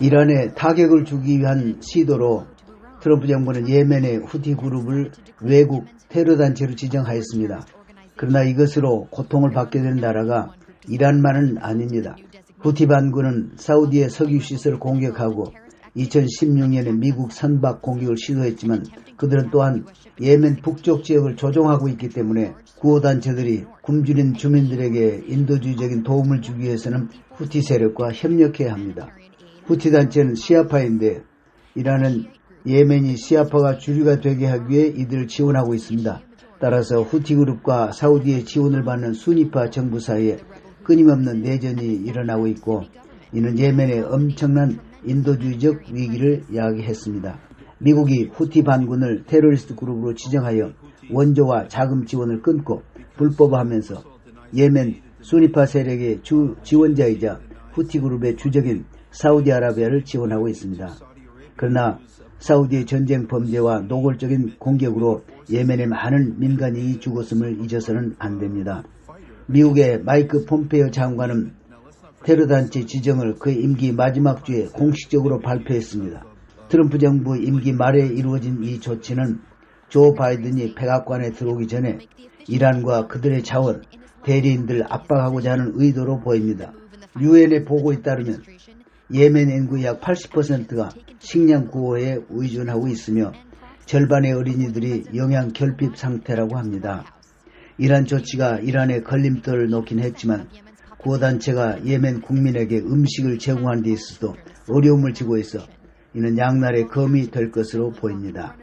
이란에 타격을 주기 위한 시도로 트럼프 정부는 예멘의 후티 그룹을 외국 테러 단체로 지정하였습니다. 그러나 이것으로 고통을 받게 되는 나라가 이란만은 아닙니다. 후티 반군은 사우디의 석유 시설을 공격하고 2016년에 미국 선박 공격을 시도했지만 그들은 또한 예멘 북쪽 지역을 조종하고 있기 때문에 구호단체들이 굶주린 주민들에게 인도주의적인 도움을 주기 위해서는 후티 세력과 협력해야 합니다. 후티 단체는 시아파인데 이란은 예멘이 시아파가 주류가 되게 하기 위해 이들을 지원하고 있습니다. 따라서 후티 그룹과 사우디의 지원을 받는 수니파 정부 사이에 끊임없는 내전이 일어나고 있고 이는 예멘의 엄청난 인도주의적 위기를 야기했습니다. 미국이 후티 반군을 테러리스트 그룹으로 지정하여 원조와 자금 지원을 끊고 불법화하면서 예멘 수니파 세력의 주 지원자이자 후티 그룹의 주적인 사우디아라비아를 지원하고 있습니다. 그러나 사우디의 전쟁 범죄와 노골적인 공격으로 예멘의 많은 민간인이 죽었음을 잊어서는 안 됩니다. 미국의 마이크 폼페이오 장관은 테러단체 지정을 그의 임기 마지막 주에 공식적으로 발표했습니다. 트럼프 정부 임기 말에 이루어진 이 조치는 조 바이든이 백악관에 들어오기 전에 이란과 그들의 자원, 대리인들 압박하고자 하는 의도로 보입니다. 유엔의 보고에 따르면 예멘 인구 약 80%가 식량 구호에 의존하고 있으며 절반의 어린이들이 영양 결핍 상태라고 합니다. 이란 조치가 이란에 걸림돌을 놓긴 했지만 구호단체가 예멘 국민에게 음식을 제공하는 데 있어서도 어려움을 지고 있어 이는 양날의 검이 될 것으로 보입니다.